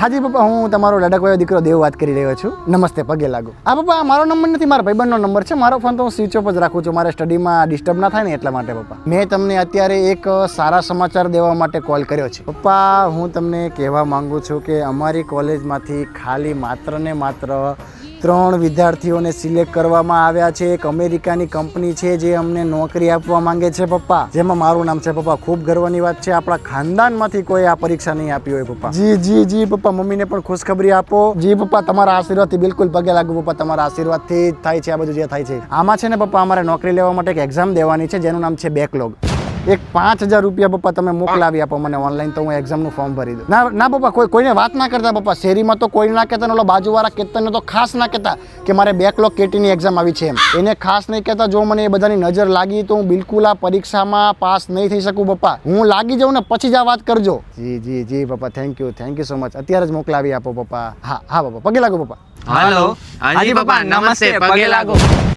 હાજી પપ્પા, હું તમારો લડકવાયો દીકરો દેવ વાત કરી રહ્યો છું. નમસ્તે, પગે લાગુ. આ પપ્પા મારો નંબર નથી, મારા ભાઈબંધનો નંબર છે. મારો ફોન તો હું સ્વિચ ઓફ જ રાખું છું. મારે સ્ટડીમાં ડિસ્ટર્બ ના થાય ને એટલા માટે, પપ્પા. મેં તમને અત્યારે એક સારા સમાચાર દેવા માટે કોલ કર્યો છે. પપ્પા, હું તમને કહેવા માંગુ છું કે અમારી કોલેજમાંથી ખાલી માત્ર ને માત્ર ત્રણ વિદ્યાર્થીઓને સિલેક્ટ કરવામાં આવ્યા છે. એક અમેરિકાની કંપની છે જે અમને નોકરી આપવા માંગે છે, પપ્પા. જેમાં મારું નામ છે, પપ્પા. ખૂબ ગર્વની વાત છે. આપણા ખાનદાનમાંથી કોઈ આ પરીક્ષા નહીં આપી હોય, પપ્પા. જી જી જી, પપ્પા. મમ્મીને પણ ખુશખબરી આપો. જી, પપ્પા, તમારા આશીર્વાદથી બિલકુલ પગે લાગુ, પપ્પા. તમારા આશીર્વાદથી થાય છે, આ બધું જે થાય છે. આમાં છે ને, પપ્પા, અમારે નોકરી લેવા માટે એક એક્ઝામ દેવાની છે, જેનું નામ છે બેકલોગ એક પાંચ હજાર રૂપિયા પપ્પા તમે મોકલાવી આપો મને ઓનલાઈન તો હું એક્ઝામનું ફોર્મ ભરી દઉં. ના ના પપ્પા, કોઈ, કોઈને વાત ના કરતા પપ્પા. શેરીમાં તો કોઈ ના કહેતા ઓલો બાજુવાળા કેતનને તો ખાસ ના કહેતા કે મારે બેકલોગ કેટીની એક્ઝામ આવી છે એમ. એને ખાસ નહીં કહેતા, જો મને એ બધાની નજર લાગી તો હું બિલકુલ આ પરીક્ષામાં પાસ નહીં થઈ શકું પપ્પા. હું લાગી જાઉં ને પછી જ આ વાત કરજો. જી જી જી પપ્પા thank you thank you so much અત્યારે જ મોકલાવી આપો પપ્પા. હા હા પપ્પા, પગે લાગો પપ્પા. હાલો. હાજી પપ્પા, નમસ્તે, પગે લાગો.